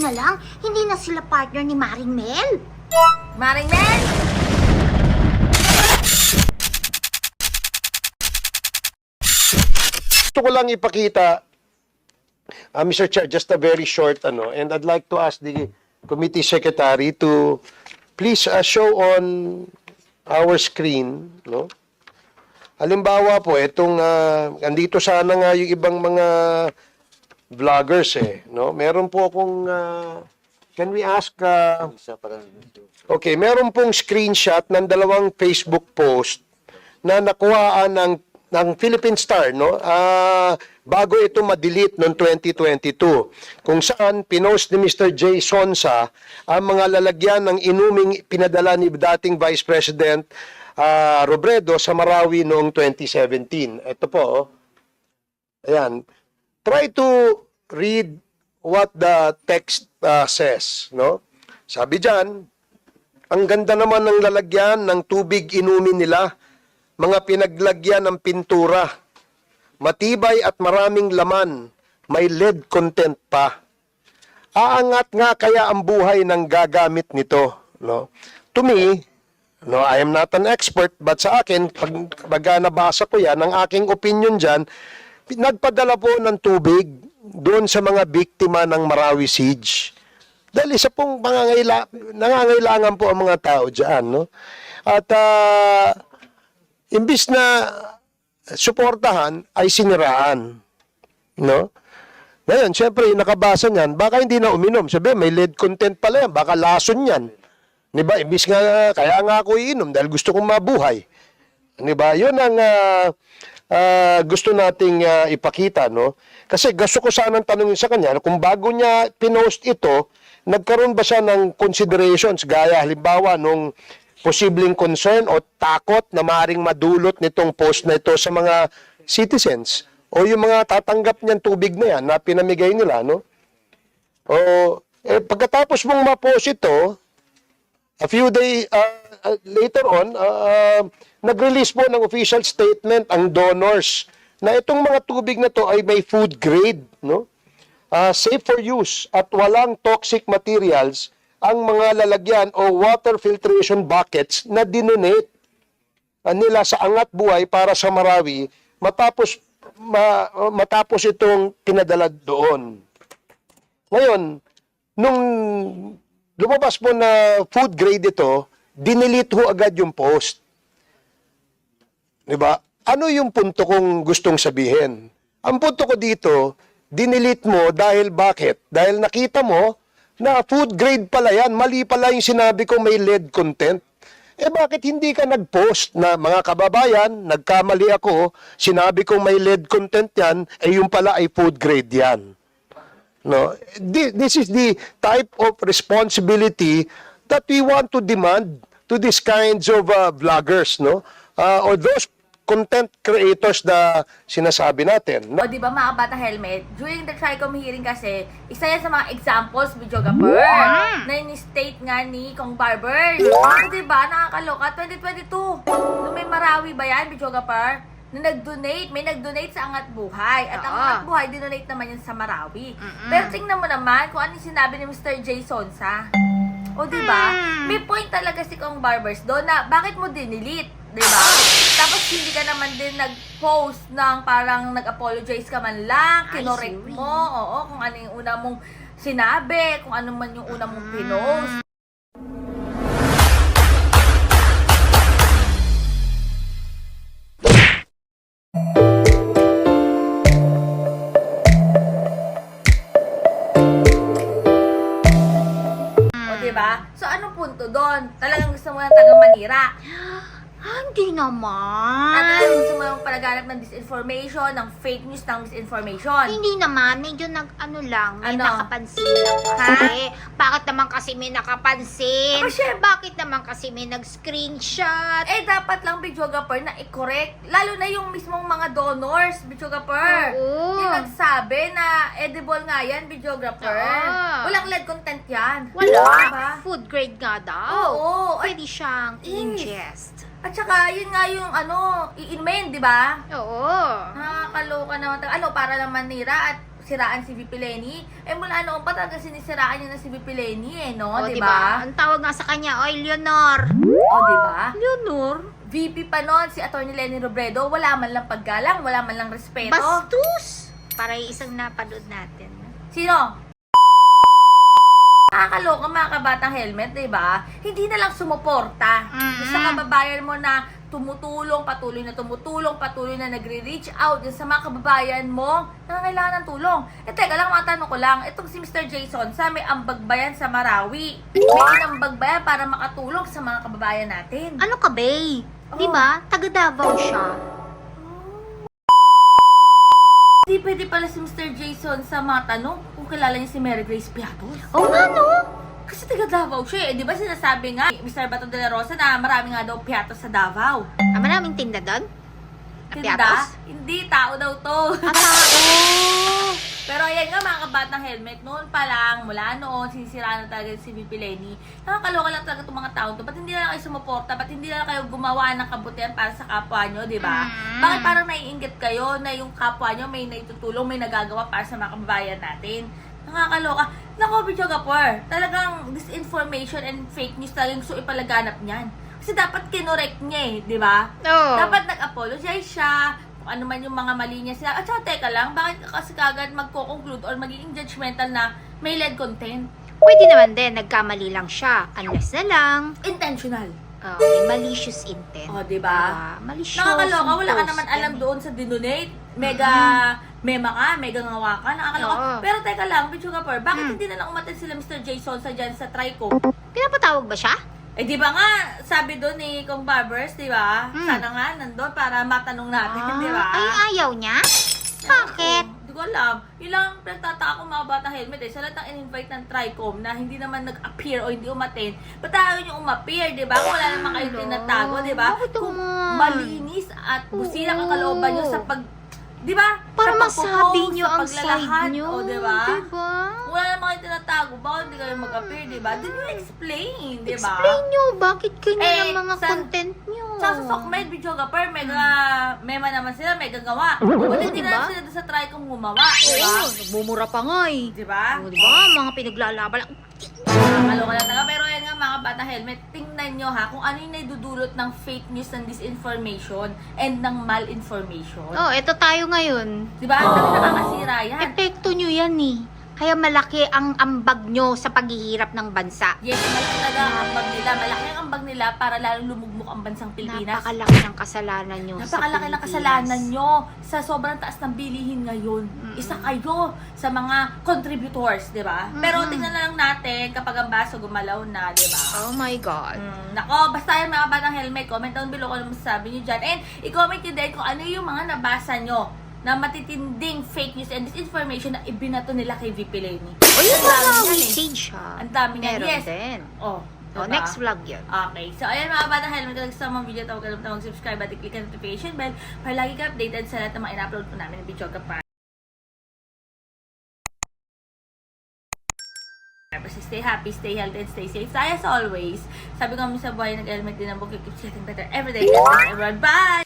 na lang, hindi na sila partner ni Maring Mel. Maring Mel! Gusto ko lang ipakita, uh, Mr. Chair, just a very short ano, and I'd like to ask the committee secretary to please uh, show on our screen, no? Halimbawa po, itong, uh, andito sana nga yung ibang mga vloggers eh, no? Meron po akong, uh, can we ask, uh, okay, meron pong screenshot ng dalawang Facebook post na nakuhaan ng ng Philippine Star no ah bago ito ma-delete noong 2022 kung saan pinost ni Mr. J. Sonsa ang mga lalagyan ng inuming pinadala ni dating Vice President ah, Robredo sa Marawi noong 2017 ito po oh. ayan try to read what the text ah, says no sabi diyan ang ganda naman ng lalagyan ng tubig inumin nila mga pinaglagyan ng pintura. Matibay at maraming laman. May lead content pa. Aangat nga kaya ang buhay ng gagamit nito. No? To me, no, I am not an expert, but sa akin, pag, pag nabasa ko yan, ang aking opinion dyan, nagpadala po ng tubig doon sa mga biktima ng Marawi Siege. Dahil isa pong pangangayla, nangangailangan po ang mga tao dyan. No? At ah, imbis na suportahan ay siniraan. No? Ngayon, syempre, yung nakabasa niyan, baka hindi na uminom. Sabi, may lead content pala yan, baka lason yan. Di ba? Imbis nga, kaya nga ako iinom dahil gusto kong mabuhay. Di ba? Yun ang ah, ah, gusto nating ah, ipakita, no? Kasi gusto ko sanang tanungin sa kanya, kung bago niya pinost ito, nagkaroon ba siya ng considerations gaya halimbawa nung posibleng concern o takot na maring madulot nitong post na ito sa mga citizens o yung mga tatanggap niyan tubig na yan na pinamigay nila, no? O eh, pagkatapos mong ma-post ito, a few day uh, uh, later on, uh, uh, nag-release po ng official statement ang donors na itong mga tubig na to ay may food grade, no? Uh, safe for use at walang toxic materials ang mga lalagyan o water filtration buckets na dinonate uh, nila sa Angat Buhay para sa Marawi matapos ma- matapos itong pinadala doon. Ngayon, nung lumabas po na food grade ito, dinilit ho agad yung post. 'Di ba? Ano yung punto kong gustong sabihin? Ang punto ko dito, dinilit mo dahil bakit? Dahil nakita mo na food grade pala yan, mali pala yung sinabi ko may lead content. Eh bakit hindi ka nag-post na mga kababayan, nagkamali ako, sinabi ko may lead content yan, eh yung pala ay food grade yan. No, Thi- this is the type of responsibility that we want to demand to these kinds of uh, vloggers, no? Uh, or those content creators na sinasabi natin. O, di ba mga bata helmet? During the TRICOM hearing kasi, isa yan sa mga examples, videographer, na in-state nga ni Kong Barber. O, di ba? Nakakaloka. 2022. Nung may Marawi ba yan, videographer? Na nag-donate, may nag-donate sa Angat Buhay. At ang Oo. Angat Buhay, dinonate naman yan sa Marawi. Pero tingnan mo naman kung ano yung sinabi ni Mr. J. Sonsa. O, di ba? May point talaga si Kong Barbers doon na bakit mo dinilit? Di ba? Tapos hindi ka naman din nag-post ng parang nag-apologize ka man lang, kinorek mo, oo, kung ano yung una mong sinabi, kung ano man yung una mong pinost. Punto doon? Talagang gusto mo ng tagang manira. Ah, hindi At naman. talagang gusto mo ng palaganap ng disinformation, ng fake news, ng misinformation. Hindi naman, medyo nag, ano lang, may Ano? nakapansin lang kasi. Bakit naman kasi may nakapansin? Aba. Bakit naman kasi may nag-screenshot? Eh, dapat lang videographer na i-correct. Lalo na yung mismong mga donors, videographer. Oo. Yung nagsabi na edible nga yan, videographer. Oo. Walang lead content yan. Wala. Diba? Food grade nga daw. Oo. Ay, Pwede siyang Yes. ingest. At saka, yun nga yung ano, i-inmain, di ba? Oo. Nakakaloka naman. Ano, para naman nira at siraan si VP Lenny. Eh mula noon pa talaga sinisiraan niya na si VP Lenny eh, no? O, di ba? Ang tawag nga sa kanya, oy, Leonor. O, di ba? Leonor? VP pa noon, si Atty. Lenny Robredo, wala man lang paggalang, wala man lang respeto. Bastos! Para isang napanood natin. Sino? Nakakaloka mga kabatang helmet, di ba? Hindi na lang sumuporta. Mm. Sa kababayan mo na tumutulong, patuloy na tumutulong, patuloy na nagre-reach out sa mga kababayan mo na nangailangan ng tulong. Eh, teka lang, matanong ko lang, itong si Mr. Jason, sa may ambag ba yan sa Marawi? May inambag ba yan para makatulong sa mga kababayan natin? Ano ka, Bay? Oh. Di ba? Taga Davao siya. Hindi pwede pala si Mr. Jason sa matanong kung kilala niya si Mary Grace Piatos. Oo nga, no? Kasi taga Davao siya eh. Di ba sinasabi nga, Mr. Bato de la Rosa na marami nga daw piatos sa Davao. Ah, maraming tinda doon? Tinda? Piatos? Hindi, tao daw to. Ah, tao! Pero ayan nga mga kabatang helmet, noon pa lang, mula noon, sinisiraan na talaga si VP Lenny. Nakakaloka lang talaga itong mga tao to. Ba't hindi na lang kayo sumuporta? Ba't hindi na lang kayo gumawa ng kabutihan para sa kapwa nyo, di ba? Mm. Bakit parang naiinggit kayo na yung kapwa nyo may naitutulong, may nagagawa para sa mga kababayan natin? Nakakaloka. Nako, Bicho Gapor, talagang disinformation and fake news talagang gusto ipalaganap niyan. Kasi dapat kinorek niya eh, di ba? Oo. Dapat nag-apologize siya, ano man yung mga mali niya sila. At saka, teka lang, bakit ka kasi kagad magko-conclude or magiging judgmental na may lead content? Pwede naman din, nagkamali lang siya. Unless na lang, Intentional. ah, may malicious intent. O, di ba? Ah, malicious. Nakakaloka, wala ka naman alam doon sa dinonate. Mega, mema ka, mega ngawa ka, nakakaloka. Oo. Pero teka lang, Gapor, bakit Hmm. hindi na lang umatin sila Mr. Jason sa dyan sa Trico? Pinapatawag ba siya? Eh di ba nga, sabi doon ni Kong Barbers, di ba? Hmm. Sana nga nandun para matanong natin, Ah, di ba? Ay, ayaw niya? Bakit? Hindi ko alam. Ilang pinagtataka ko mga bata helmet eh. Sa lahat ng in-invite ng TRICOM na hindi naman nag-appear o hindi umaten, ba't ayaw nyo umappear, di ba? Kung wala naman kayo tinatago, di ba? Bakit Kung malinis at busila ang Oo. kalooban nyo sa pag... Di ba? Para Sa masabi niyo ang side niyo. O, di ba? Diba? Wala naman tinatago, bakit hindi kayo mag-appear, di ba? Then you explain, di ba? Explain niyo, bakit ganyan Eh, ang mga sa- content niyo? Sa sa Sokmed, videographer, mega, mema naman sila, mega gawa. Buti hindi diba? na lang sila doon sa TRICOM gumawa, di ba? Nagmumura pa nga eh. Di ba? O, diba? Mga pinaglalaban. Lang talaga. Pero yan nga mga bata helmet, tingnan nyo ha kung ano yung naidudulot ng fake news ng disinformation and ng malinformation. Oh, eto tayo ngayon. Di ba? Ang dami nakakasira yan. Epekto nyo yan eh. Kaya malaki ang ambag nyo sa paghihirap ng bansa. Yes, malaki talaga ang ambag nila. Malaki ang ambag nila para lalong lumugmok ang bansang Pilipinas. Napakalaki ng kasalanan nyo Napakalaki ng kasalanan nyo sa sobrang taas ng bilihin ngayon. Isa kayo sa mga contributors, di ba? Pero Mm-mm. tingnan na lang natin kapag ang baso gumalaw na, di ba? Oh my God. Mm, nako, basta yan mga batang helmet, comment down below kung ano masasabi nyo dyan. And i-comment nyo din kung ano yung mga nabasa nyo na matitinding fake news and disinformation na ibinato nila kay VP Lenny. O dami mga yan eh. wastage ha. Ang dami niyan. Meron Yes. din. Oh, Oh, diba? next vlog yun. Okay. So, ayan mga batang helmet. Gusto mo ang video, tawag kalimutang mag-subscribe at i-click ang notification bell para lagi ka updated sa lahat ng mga in-upload po namin ng video kapag. Basta stay happy, stay healthy, and stay safe. So, as always, sabi ko kami sa buhay, nag-helmet din ang book. Keep getting better every day. Everyone, bye!